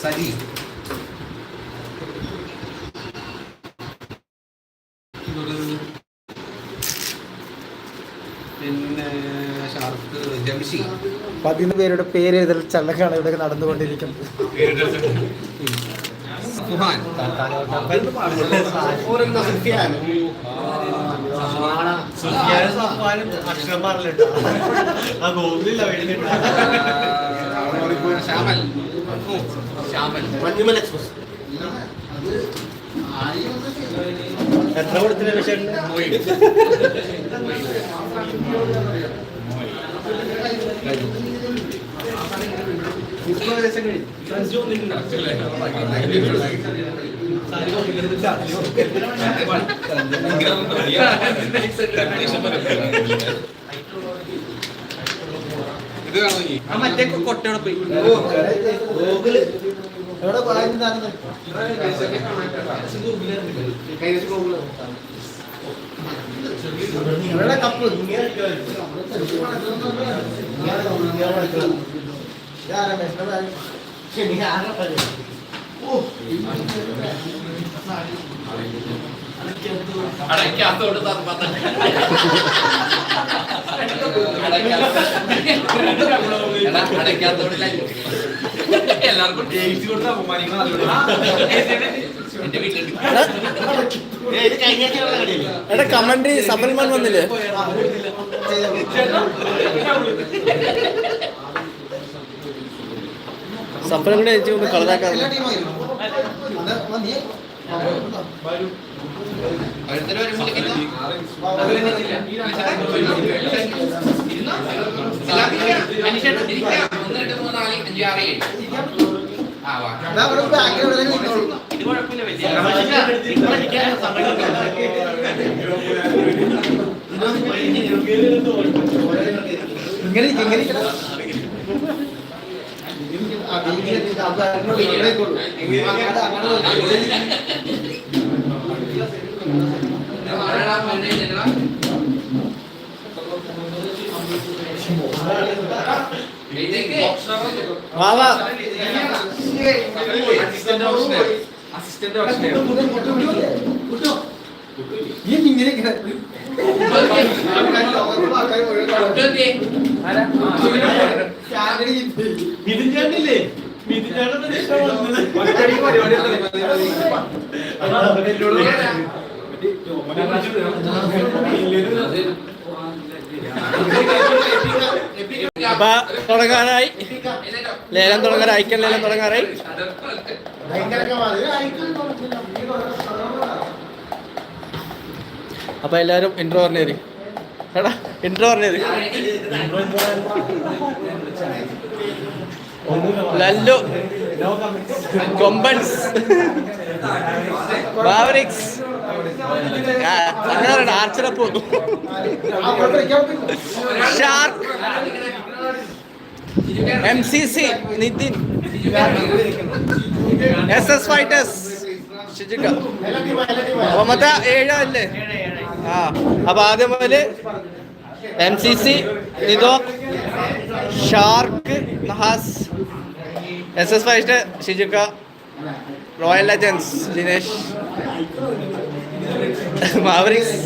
സരി പിന്നെ ജംഷി പതിനൊന്ന് പേരുടെ പേര് എഴുതൽ ചള്ളക്കാണ് ഇവിടെ നടന്നുകൊണ്ടിരിക്കുന്നത് ശ്യാമൽ മഞ്ഞുമൽ എക്സ്പ്രസ്. എത്ര കൊടുത്തില്ല വിഷയം മൊയ്ൻ. മറ്റേ കൊട്ടയുടെ പോയി ഇവിടെ കപ്പ് അടയ്ക്കാത്തോട് അടയ്ക്കാത്തോട് എല്ലാവർക്കും ജയിച്ചു കൊടുത്ത് എടാ കമന്റ് സബൽമാൻ വന്നില്ലേ സഫലം കൂടെ. ഒന്ന് രണ്ട് ഇങ്ങനെ ഇങ്ങനെ ആരാടാ മോനെ ചെല്ലടാ? എഴുതേക്ക്. വാ വാ കുട്ടി എന്തിയെ? അപ്പൊ എഴുന്നേറ്റോ. ലേലം തുടങ്ങാറായി ഐക്യം ലേലം തുടങ്ങാറായി അപ്പൊ എല്ലാരും ഇൻട്രോ പറഞ്ഞേര് എടാ ഇൻട്രോ പറഞ്ഞേര് ലല്ലു കൊമ്പൻസ് ബാവറിക്സ്. അങ്ങനെ ആർച്ചറപ്പോ Shark. M C C Nithin. S S Fighters ഷിജിക്ക ഏഴല്ലേ? ആ അപ്പൊ ആദ്യം മുതൽ M C C നിതോ Shark Nahas S S Fight ഷിജുക്ക Royal Legends Jinesh. Mavericks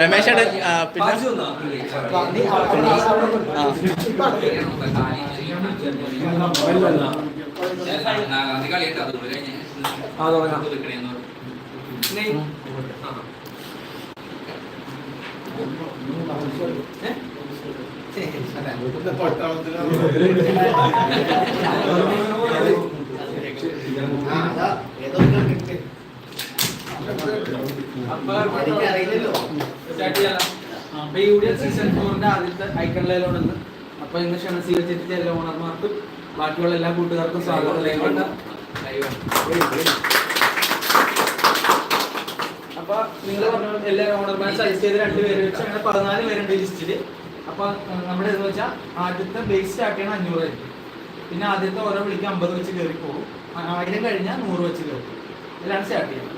Ramesh ഏട്ടൻ, പിന്നെ? ആ നാലാം തീയതി കളിയുണ്ട്. അത് കൂടെ കഴിഞ്ഞ് ഇത് വെക്കണേന്ന് പറഞ്ഞു. അപ്പൊ യു ഡി എഫ് സീസൺ ഫോറിന്റെ ആദ്യത്തെ ഐക്കൺ ലേലോണെന്ന് അപ്പൊ ഇന്ന് ക്ഷണം സ്വീകരിച്ചിട്ട് എല്ലാ ഓണർമാർക്കും ബാക്കിയുള്ള എല്ലാ കൂട്ടുകാർക്കും സ്വാഗതം. അപ്പൊ നിങ്ങൾ പറഞ്ഞ എല്ലാ ഓണർമാരും സജസ്റ്റ് ചെയ്ത് രണ്ട് പേര് വെച്ച് അങ്ങനെ പതിനാല് പേരുണ്ട് ലിസ്റ്റിൽ അപ്പൊ നമ്മുടെ എന്ന് വെച്ചാൽ ആദ്യത്തെ ബേസ് സ്റ്റാർട്ട് ചെയ്യണം അഞ്ഞൂറ് ആയിരിക്കും പിന്നെ ആദ്യത്തെ ഓരോ വിളിക്ക് അമ്പത് വെച്ച് കയറി പോകും ആയിരം കഴിഞ്ഞാൽ നൂറ് വെച്ച് കയറും എല്ലാം സ്റ്റാർട്ട് ചെയ്യണം.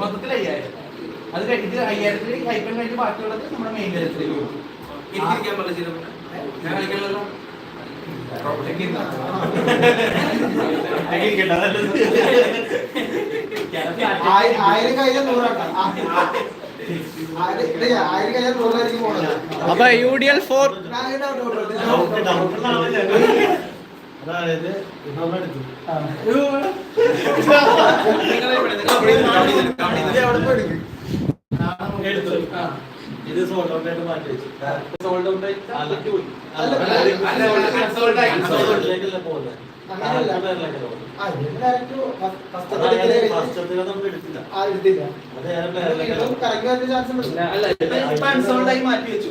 മൊത്തത്തിൽ അയ്യായിരം അത് കഴിഞ്ഞിട്ട് അയ്യായിരത്തിൽ ഹൈപ്പൻ കഴിഞ്ഞ് ബാക്കിയുള്ളത് നമ്മുടെ മെയിൻ തരത്തിലേക്ക് പോകും ഞാൻ ആയിരം നൂറാക്കാം അപ്പൊ യു ഡി എൽ ഫോർ. അതായത് നമ്മളെടുത്തു? എടുത്തു. ഇത് സോൾഡ് ഔട്ട് ആയിട്ട് മാറ്റി വെച്ചു. സോൾഡ് ഔട്ട് ആയിട്ട് പോകുന്നത്. മാറ്റി വെച്ചു.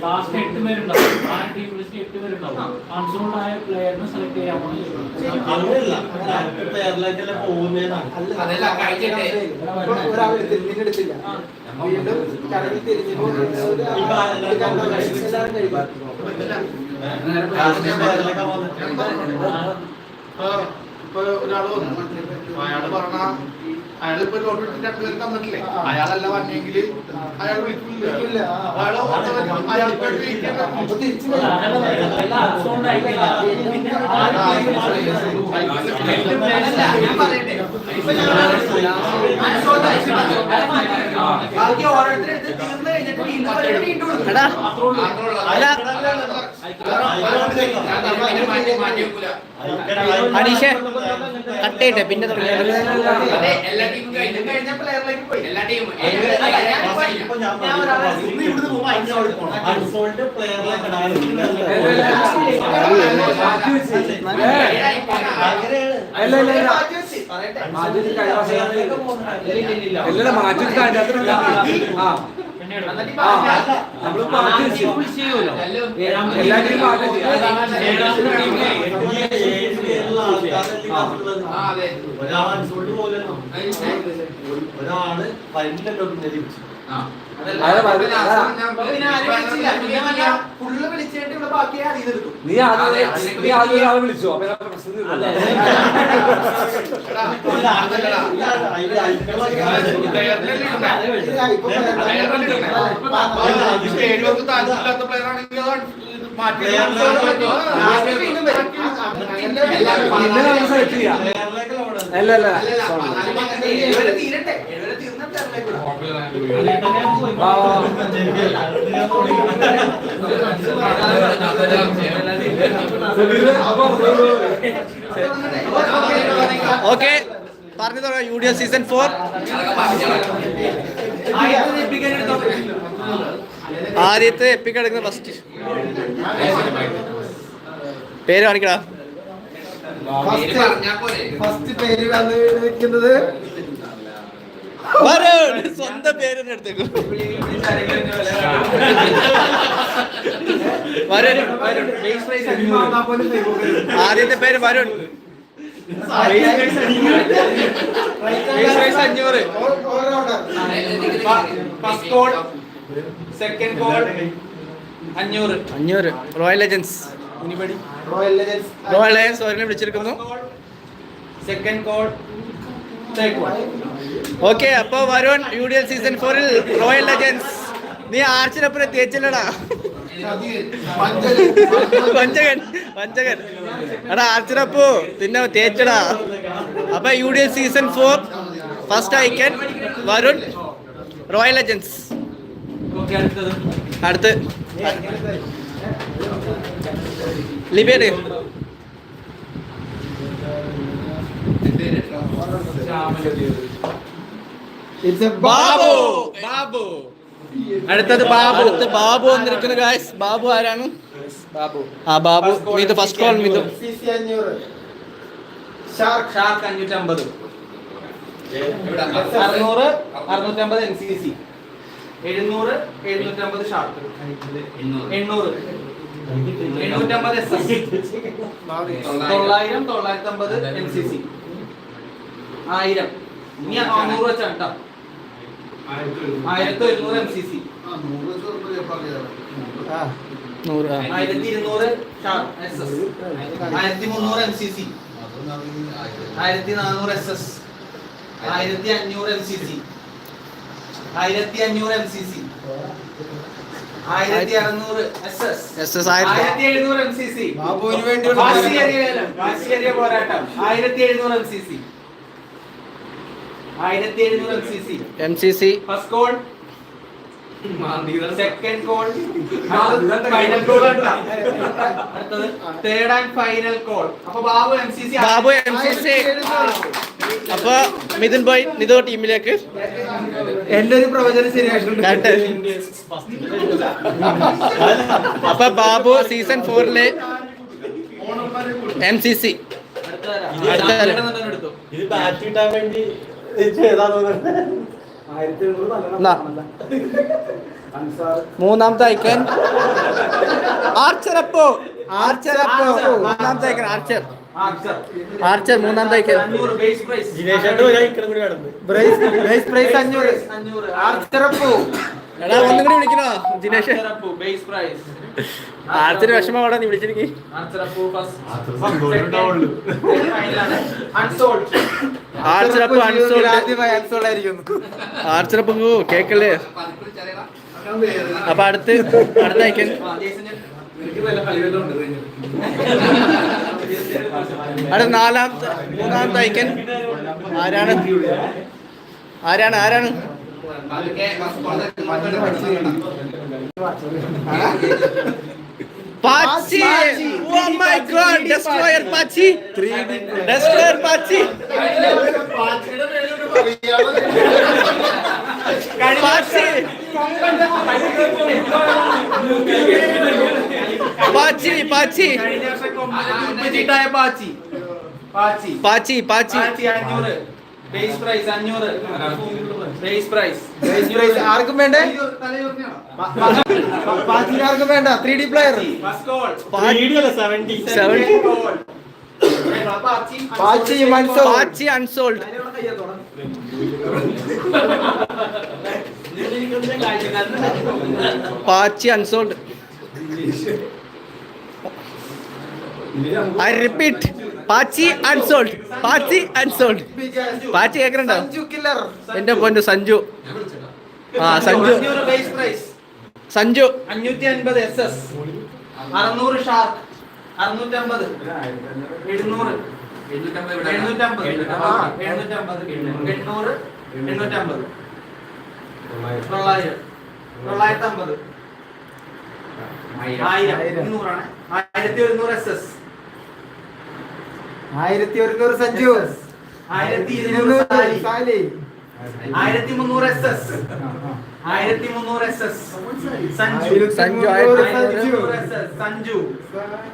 ലാസ്റ്റ് എട്ട് പേരുണ്ടാവും ആ ടീം ലിസ്റ്റ് എട്ട് പേരുണ്ടാവും അൺസോൾഡ് ആയ പ്ലെയറിനെ സെലക്ട് പോകുന്നത് ഇപ്പൊ ഒരാൾ വന്നു. അയാൾ പറഞ്ഞ അയാളിപ്പോ ലോട്ട് എടുത്തിട്ട് രണ്ടുപേരും തന്നിട്ടില്ലേ ആ. അയാളല്ല അയാൾ വിളിക്കില്ല അയാൾക്ക് ഓരോരുത്തരെടുത്ത് തീർന്നു അനീഷേ കട്ട് ചെയ്യട്ടെ പിന്നെ മാറ്റി പറയട്ടെ മാറ്റി വെച്ച് കഴിഞ്ഞ വർഷങ്ങളിലേക്ക് പോകുന്നുണ്ട് അല്ലല്ല മാറ്റി വെച്ചിട്ട് അതിന്റെ അകത്ത് ഇടാം. ആ എന്നിട്ട് ഇപ്പൊ ആ. അതിനകത്ത് നമ്മൾ മാറ്റി വെച്ചു എല്ലാ ടീമും മാറ്റി വെച്ചു അതാണ് ഏഴാമത്തെ ടീമിനെ ഏഴ് പേരുള്ള ആൾക്കാരല്ലേ ആ അതെ ഒരാൾ അൺസോൾഡ് പോലല്ലോ ഒരാൾ വരില്ലല്ലോ പിന്നെ നീ ആദ്യം നീ ആദ്യം ഒരാളെ വിളിച്ചു അപ്പൊ ഞാൻ പ്രശ്നം തീർന്നല്ലോ. എടാ, അതല്ലടാ. ഇല്ല, ഇപ്പൊ ഈ സ്റ്റേഡിയത്തിൽ താല്പര്യമില്ലാത്ത പ്ലെയർ ആണെങ്കിൽ അല്ല അല്ല. ഓക്കെ. പറഞ്ഞു തുടങ്ങാം U D F season four. ആദ്യത്തെ എപ്പി എടുക്കുന്ന ഫസ്റ്റ് പേര് കാണിക്കടാ. ഫസ്റ്റ് പേര് സ്വന്തം പേര് എടുത്തേക്കും. വരുൺ. ആദ്യത്തെ പേര് വരുൺ. അഞ്ഞൂറ് ഫസ്റ്റ് കോൾ സെക്കൻഡ് കോൾ അഞ്ഞൂറ്. അഞ്ഞൂറ്. Royal Legends Royal Legends Royal Legends ഒരെണ്ണം വിളിച്ചിരിക്കുന്നു. സെക്കൻഡ് കോൾ ഓക്കെ അപ്പൊ Varun U D L season ഫോറിൽ റോയൽ ലെജൻസ് നീ ആർച്ചിനപ്പുറം തേച്ചില്ലടാ വഞ്ചകൻ വഞ്ചകൻ. എടാ ആർച്ചിനപ്പു പിന്നെ തേച്ചടാ. അപ്പൊ U D L season four first icon Varun Royal Legends അടുത്ത്. ലിബിയുടെ ബാബു. ബാബു. അടുത്തത് ബാബു. അടുത്ത് ബാബു വന്നിരിക്കുന്നു ഗായ്സ് ബാബു ആരാണ്? ബാബു. ആ ബാബു. മിതു ഫസ്റ്റ് കോൾ മിതു അറുന്നൂറ് അറുന്നൂറ്റമ്പത് എൻ സി സി എഴുന്നൂറ് എഴുന്നൂറ്റമ്പത് ഷാർട്ട് എണ്ണൂറ്. എണ്ണൂറ്റമ്പത് എസ് എസ്. തൊള്ളായിരം തൊള്ളായിരത്തി അമ്പത് എൻ സി സി. ആയിരം. ഇനി അറുന്നൂറ് വെച്ചാണ് കേട്ടോ. ആയിരത്തി ഒരുന്നൂറ് എം സി സി. ആയിരത്തി ഇരുന്നൂറ് എസ് എസ്. ആയിരത്തി മുന്നൂറ് എം സി സി. ആയിരത്തി നാനൂറ് എസ് എസ്. ആയിരത്തി അഞ്ഞൂറ് എം സി സി. ആയിരത്തി അഞ്ഞൂറ് എം സി സി ആയിരത്തി അറുന്നൂറ് എസ് എസ് എസ് എസ് ആയിരത്തി എഴുന്നൂറ് എം സി സി ബാബുവിന് വേണ്ടിയുള്ള വാശിയേറിയ പോരാട്ടം ആയിരത്തി എഴുന്നൂറ് എം സി സി ആയിരത്തി എഴുന്നൂറ് M C C M C C first call second call final call അടുത്തത്. തേർഡ് ആൻഡ് ഫൈനൽ കോൾ അപ്പൊ Babu M C C Babu M C C അപ്പൊ മിഥുൻ ബോയ് നിതോ ടീമിലേക്ക്. എന്റെ ഒരു പ്രവചനം ശരിയായിട്ടുണ്ട്. അപ്പൊ ബാബു സീസൺ ഫോറിലെ എം സി സി അടുത്ത മൂന്നാമത്തെ ഐക്കൻ ആർച്ചർ അപ്പോ ആർച്ചർ. അപ്പോ മൂന്നാമത്തെ ഐക്കൻ ആർച്ചർ. ആർച്ചർ. ആർച്ചർ മൂന്നാമത്തെ ഐക്കൻ ബ്രൈസ് ബ്രൈസ് പ്രൈസ് അഞ്ഞൂറ്. ആർച്ചർ ആർച്ചറപ്പു. എടാ ഒന്നും കൂടി വിളിക്കണോ? ജിനേഷ് വിഷമം അവിടെ നീ വിളിച്ചിരിക്കും. ആർച്ചറപ്പു അൺസോൾഡ് കേക്കല്ലേ? അപ്പൊ അടുത്ത് അടുത്ത ഐക്കൻ അടുത്ത നാലാമത്തെ മൂന്നാമത്തെ ഐക്കൻ ആരാണ്? ആരാണ്? ആരാണ്? പാച്ചി oh my God destroyer പാച്ചി 3D destroyer പാച്ചി പാച്ചി പാച്ചി പാച്ചി കഴിഞ്ഞ വർഷം കൊമ്പനായ പാച്ചി ബേസ് പ്രൈസ് അഞ്ഞൂറ്. ബേസ് പ്രൈസ് ബേസ് പ്രൈസ് ആർക്കും വേണ്ടേ? പാച്ചിനാർക്കും വേണ്ട. Three D player first call അല്ല seventy Seventy. പാച്ചി പാച്ചി മൻസോ പാച്ചി unsold Pachi unsold I repeat പാച്ചി unsold Pachi unsold പാച്ചി കേൾക്കണുണ്ടോ Sanju killer എന്റെ പൊന്നു സഞ്ജു. ആ സഞ്ജു. അഞ്ഞൂറ് ബേസ് പ്രൈസ് സഞ്ജു. അഞ്ഞൂറ്റി അൻപത് എസ് എസ് അറുന്നൂറ് ഷാർക്ക് അറുന്നൂറ്റമ്പത്. എഴുന്നൂറ്. എഴുന്നൂറ്റമ്പത്. ആ, എഴുന്നൂറ്റമ്പത്. എണ്ണൂറ്. എണ്ണൂറ്റമ്പത്. തൊള്ളായിരം. തൊള്ളായിരത്തി അമ്പത് ആയിരം. ആയിരത്തി ഒരുന്നൂറ് എസ് എസ് ആയിരത്തി ഒരുന്നൂറ് സഞ്ജു ആയിരത്തി ഇരുന്നൂറ് ഇരുന്നൂറ് സാലി. സാലി ആയിരത്തി മുന്നൂറ് എസ്. എസ് ആയിരത്തി മുന്നൂറ് S S. Sanju. Sanju, Sanju.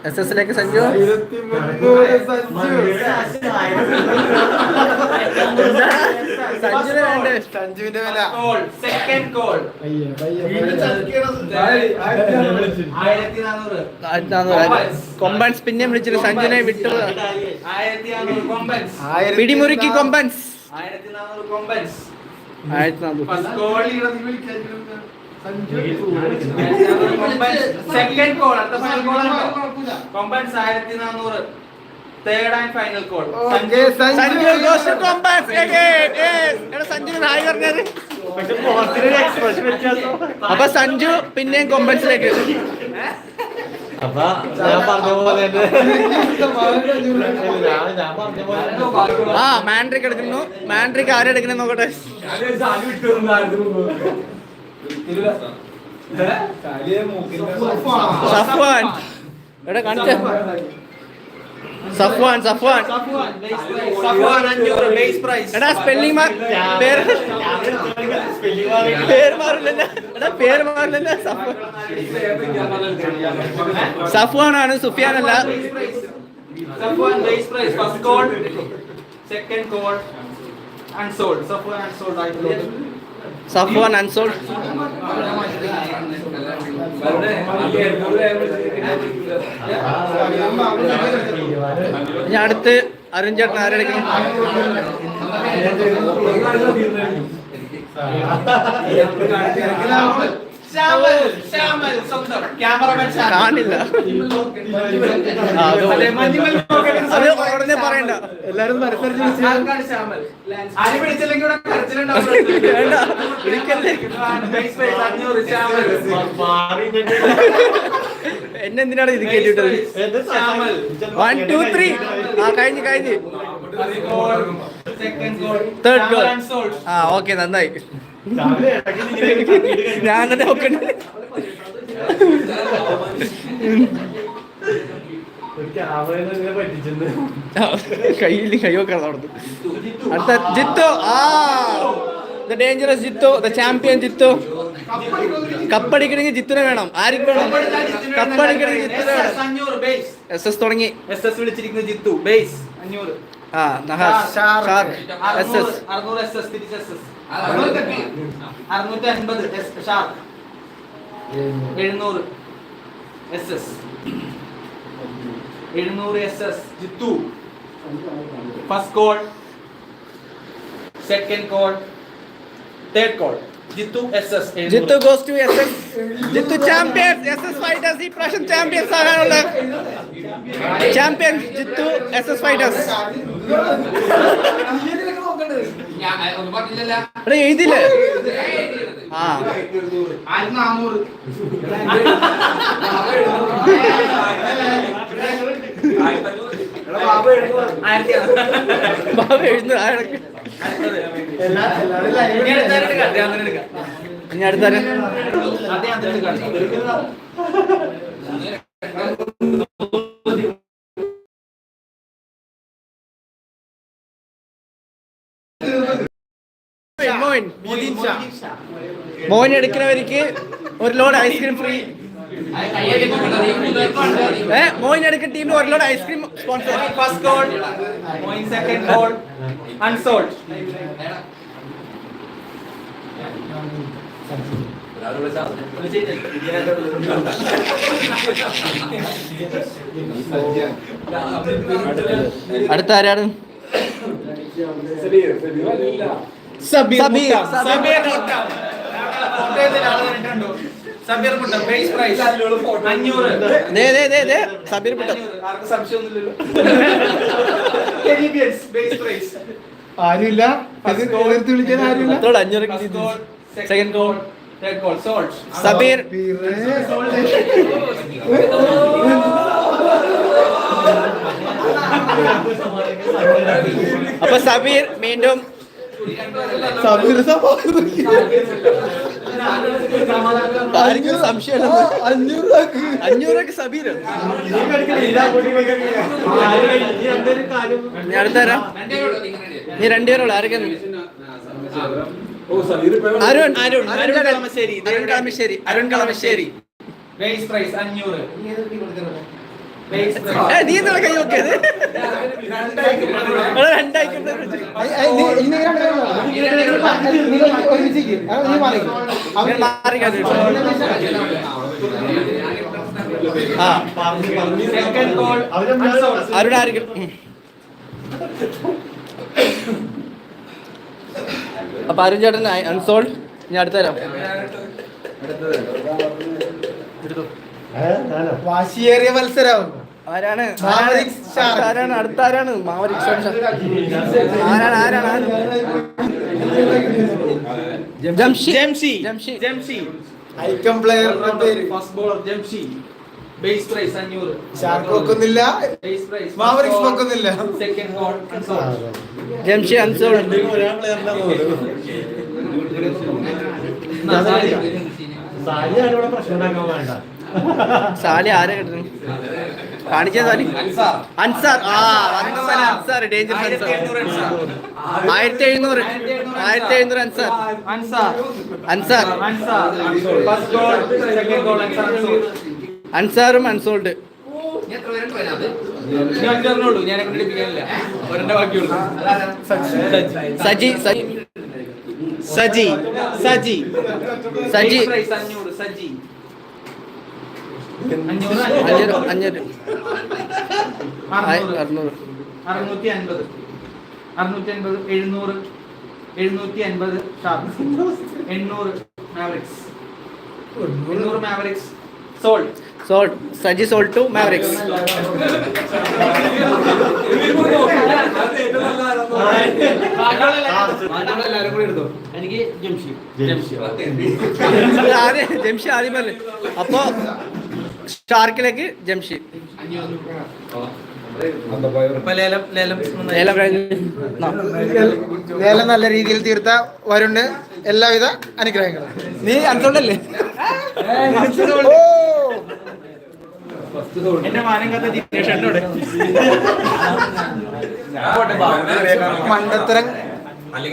S എസിലേക്ക് സഞ്ജു? സഞ്ജുവിന് വേണ്ടേ? സഞ്ജുവിന്റെ വില. Second call. ആയിരത്തി നാനൂറ് കൊമ്പൻസ്. പിന്നെ വിളിച്ചിട്ട് സഞ്ജുനെ വിട്ടു ആയിരത്തി നാനൂറ് കൊമ്പൻസ്. പിടിമുറുക്കി കൊമ്പൻസ്. ആയിരത്തി നാനൂറ് കൊമ്പൻസ്. ആയിരത്തി നാനൂറ് തേർഡ് ആൻഡ് ഫൈനൽ കോൾ അപ്പൊ സഞ്ജു പിന്നെയും കൊമ്പൻസിലേക്ക് അപ്പൊ ഞാൻ പറഞ്ഞ പോലെ ആ മാൻഡ്രിക് എടുക്കുന്നു. മാൻഡ്രിക് ആരെ എടുക്കണേ നോക്കട്ടെ. സഫ്വാൻ എടാ കാണിച്ച. സഫ്വാൻ സഫ്വാൻ സഫ്വാൻ അഞ്ഞൂറ് ബേസ് പ്രൈസ് എടാ സ്പെല്ലിംഗ് പേര് പേര് മാറില്ല എടാ പേര് മാറില്ല സഫ്വാൻ സഫ്വാൻ ആണ് സുഫിയാൻ അല്ല Safwan base price first call second call unsold Safwan unsold ആയിട്ടുള്ള സഫ്വാൻ അൻസോൾഡ് ഇനി അടുത്ത് അരുൺ ചേട്ടൻ കാണില്ല. ഉടനെ പറയണ്ട. എല്ലാരും ശ്യാമൽ. എന്നെ എന്തിനാണ് ഇത് കേട്ടിട്ടത്? വൺ ടു ത്രീ ആ കഴിഞ്ഞ് കഴിഞ്ഞ്. Second goal. ആ ഓക്കെ നന്നായി. ഞാൻ തന്നെ നോക്കണ്ടേ. കയ്യിൽ കൈ വെക്കണം അവിടെ അടുത്ത ജിത്തു ആ. The dangerous Jithu the champion Jithu. കപ്പടിക്കണമെങ്കിൽ ജിത്തുനെ വേണം. ആർക്ക് വേണം? കപ്പടിക്കണമെങ്കിൽ ജിത്തുനെ വേണം. ബേസ് എസ് എസ് തുടങ്ങി. എസ് എസ് വിളിച്ചിരിക്കുന്നത് ജിത്തു ബേസ് അഞ്ഞൂറ് ആ നഹാസ് എസ് എസ് അറുന്നൂറ് എസ് എസ് തിരിച്ച് എസ് എസ് അറുന്നൂറ്റി അൻപത് എസ് ഷാർക്ക് എഴുന്നൂറ്. എസ് എസ് എഴുന്നൂറ് S S Jithu. First call second call third call Jithu S S Jithu goes to S S Jithu champions S S Fighters ഈ പ്രാവശ്യം champions ആകാനുള്ള champion Jithu S S Fighters ഇവിടെ എഴുതില്ലേ? ആ. ബാബ എഴുതുന്നു ആരൊക്കെ ഇനി അടുത്താരെ അതേ അതിന് മോൻ. മോൻ എടുക്കുന്നവർക്ക് ഒരു ലോഡ് ഐസ്ക്രീം ഫ്രീ. ഏ മോൻ എടുക്കുന്ന ടീമിന് ഒരു load ice cream sponsor. First call Moin second call unsold. അടുത്ത ആരാണ്? സബീർ സബീർ. സബീർ മുട്ട. കോട്ടയത്തിൽ കണ്ടിട്ടുണ്ടോ? സബീർ മുട്ട ബേസ് പ്രൈസ് അഞ്ഞൂറ് ദേ ദേ ദേ ദേ സബീർ പുട്ടം അഞ്ഞൂറ്. ആർക്കും സംശയമൊന്നുമില്ലല്ലോ കരീബിയൻസ് ബേസ് പ്രൈസ് ആരുമില്ല എടുത്ത് വിളിക്കാൻ ആരുമില്ല അഞ്ഞൂറ് സെക്കൻഡ് തേർഡ് സോൾട്ട് സബീർ അപ്പൊ സബീർ വീണ്ടും ആർക്കും സംശയം അഞ്ഞൂറ് അഞ്ഞൂറൊക്കെ സബീർ. ഞാൻ തരാം നീ രണ്ടുപേരുള്ളൂ ആരൊക്കെ അരുൺ അരുൺ അരുൺ കളമശ്ശേരി. അരുൺ കളമശ്ശേരി അരുൺ കളമശ്ശേരി. പ്രൈസ് അഞ്ഞൂറ്. നീ എന്താണ് കൈ നോക്കിയത്. അപ്പൊ അരുൺ ചേട്ടൻ അൺസോൾഡ് ഞാൻ അടുത്ത തരാം വാശിയേറിയ മത്സരം ആരാണ്? ആരാണ്? അടുത്ത ആരാണ്? മാവരിക്. ആരാണ്? ആരാണ്? ഐക്കം പേര്. First bowler Jamshi. Base price അഞ്ഞൂറ്. ഷാർക്ക് വെക്കുന്നില്ല. ബേസ് പ്രൈസ് വെക്കുന്നില്ല. സെക്കൻഡ് ജംഷി സാലി ആരെ കിട്ടുന്നു കാണിച്ചാ സാലി അൻസാർ. ആ അൻസാർ. ഡേഞ്ചർ ആയിരത്തി എഴുന്നൂറ് ആയിരത്തി എഴുന്നൂറ്. അൻസാർ. അൻസാർ. അൻസാറും അൻസോൾഡ്. സജി സജി. സജി സജി. സജി. അഞ്ഞൂറ് അഞ്ഞൂറ്. അറുന്നൂറ് അറുന്നൂറ്. അറുന്നൂറ്റി അൻപത് അറുന്നൂറ്റി അൻപത് എഴുന്നൂറ്. എഴുന്നൂറ്റി എൺപത് ഷാർപ്പ്. എണ്ണൂറ് മാവറിക്സ്. എണ്ണൂറ് Mavericks. Sold sold. Saji sold to Mavericks. എല്ലാരും കൂടി എടുത്തോ എനിക്ക് ജംഷി ആദ്യം ജംഷി ആദ്യം പറഞ്ഞു. അപ്പൊ ഷാർക്കിലേക്ക് ജംഷി. ഇപ്പൊ ലേലം ലേലം ലേലം ലേലം നല്ല രീതിയിൽ തീർത്ത വരുണ്ട്. എല്ലാവിധ അനുഗ്രഹങ്ങളും. നീ അൻസോണ്ടല്ലേ മണ്ടത്തരം. മാനം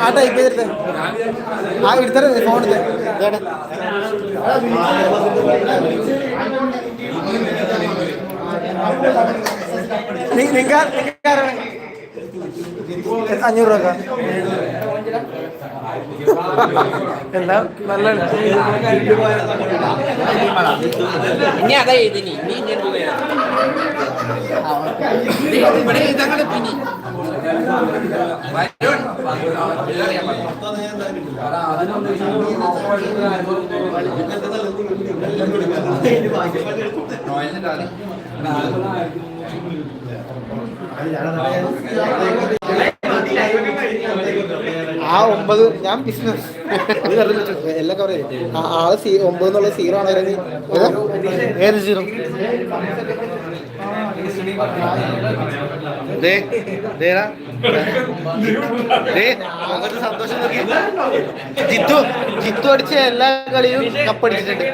ആ ടൈപ്പ് ചെയ്തിട്ട് ആ എടുത്തേ ഫോൺ എടുത്തേ നിങ്ങൾ അഞ്ഞൂറ് രൂപ എന്താ? നല്ല ഇനി അതാ എഴുതിനി. ഇനി ഇങ്ങനെ ഇവിടെ എഴുതാങ്ങൾ പിന്നെ. ആ ഒമ്പത് ഞാൻ ബിസിനസ് എല്ലാം കവർ ആ ഒമ്പത് എന്നുള്ള സീറോ ആണ് ഏത്? സീറോ സന്തോഷം ജിത്തു ജിത്തു അടിച്ച എല്ലാ കളിയും കപ്പടിച്ചിട്ടുണ്ട്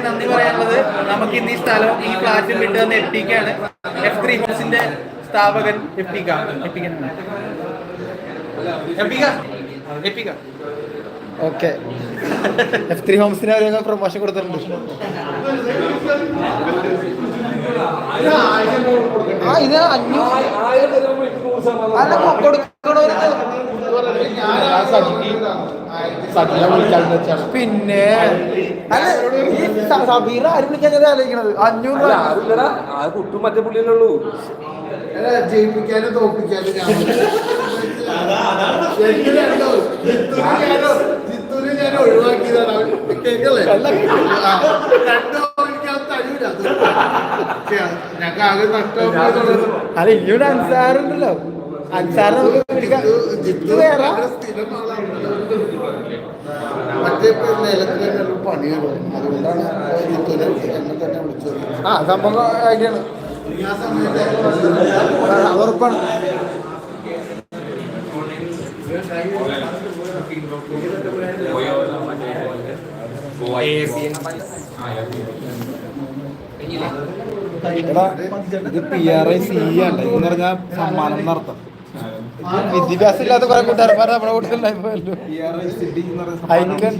നന്ദി പറയാനുള്ളത് നമുക്ക് ഇന്ന് ഈ സ്ഥലം ഈ ഫ്ലാറ്റും വിട്ട് തന്ന എപ്പിക്കാണ് എഫ് ത്രീ ഹോംസിന്റെ സ്ഥാപകൻ എപ്പിക്ക എപ്പിക്കനാണ് എപ്പിക്ക എപ്പിക്ക ഓക്കെ. എഫ് ത്രീ ഹോംസിന് ഒരു പ്രൊമോഷൻ കൊടുത്തിട്ടുണ്ട്. ആ ഇത് അഞ്ഞൂറ് അല്ല കൊടുക്കണവർക്ക് പിന്നെ അല്ല ഈ സ- സബീർ ആരും വിളിക്കാൻ ആലോചിക്കണത്? അഞ്ഞൂറ് രൂപ. കുട്ടും മറ്റേ പുള്ളിയല്ലേ ഉള്ളൂ. ജയിപ്പിക്കാനും തോപ്പിക്കാനും ഞാൻ ഒഴിവാക്കിയതാണ് കേക്കല്ലേ ഇനിയൊരു അൻസാറുണ്ടല്ലോ. അൻസാർ നമുക്ക് പിടിക്കാം. ജിത്തു വേറെ മറ്റേ നിലത്തിന് പണിയാണ് അതുകൊണ്ടാണ് ജിത്തുവിനെ എന്നെ എടാ ഇത് പി ആർ ഐ സി അല്ല? എന്ന് പറഞ്ഞാൽ സമ്മാനം എന്നർത്ഥം വിദ്യാഭ്യാസം ഇല്ലാത്ത കുറെ കൂട്ടുകാരന്മാർ നമ്മുടെ ഐക്കൺ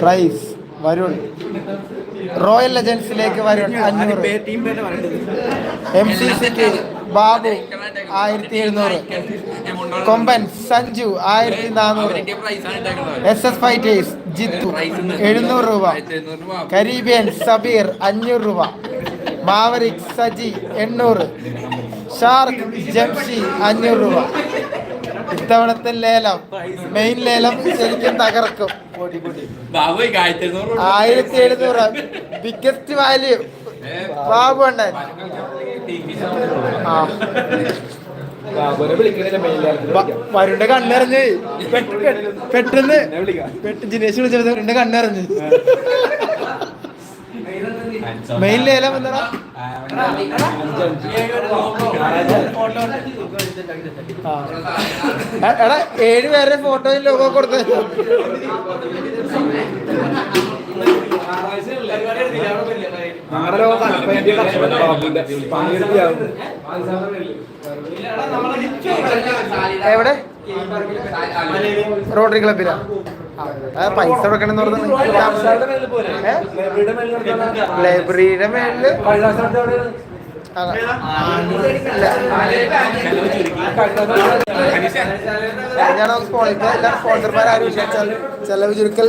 പ്രൈസ് വരുൺ റോയൽ ലെജൻസിലേക്ക് വരുൺ അഞ്ഞൂറ്. എം സി സിക്ക് ബാബു ആയിരത്തി എഴുന്നൂറ് കൊമ്പൻ സഞ്ജു ആയിരത്തി നാനൂറ് എസ് എസ് ഫൈറ്റേഴ്സ് ജിത്തു എഴുന്നൂറ് രൂപ. കരീബിയൻ സബീർ അഞ്ഞൂറ് രൂപ. മാവറിക് സജി എണ്ണൂറ്. ഷാർക്ക് ജംഷി അഞ്ഞൂറ് രൂപ. ഇത്തവണത്തെ ലേലം മെയിൻ ലേലം ശരിക്കും തകർക്കും. ആയിരത്തി എഴുന്നൂറ് ബിഗ്ഗസ്റ്റ് വാല്യൂ ബാബു ഉണ്ടായി ആ. ബാബുനെ വിളിക്കണില്ല വ- വരുണിന്റെ കണ്ണിറഞ്ഞ്. പെട്ട്- പെട്ട്- പെട്ടെന്ന്. പെട്ട് ജിനേഷ് വിളിച്ചത് വരുടെ കണ്ണിറഞ്ഞ്. മെയിൻ ലേലം എന്താ എടാ ഏഴ് പേരുടെ ഫോട്ടോയും ലോഗോ കൊടുത്ത. പണിയെടുത്തിയാവും. എവിടെ? റോട്ടറി ക്ലബിലാ പൈസ കൊടുക്കണം എന്ന് ലൈബ്രറിയുടെ മേളിൽ സ്പോൺസർമാരും ചെലവ് ചുരുക്കൽ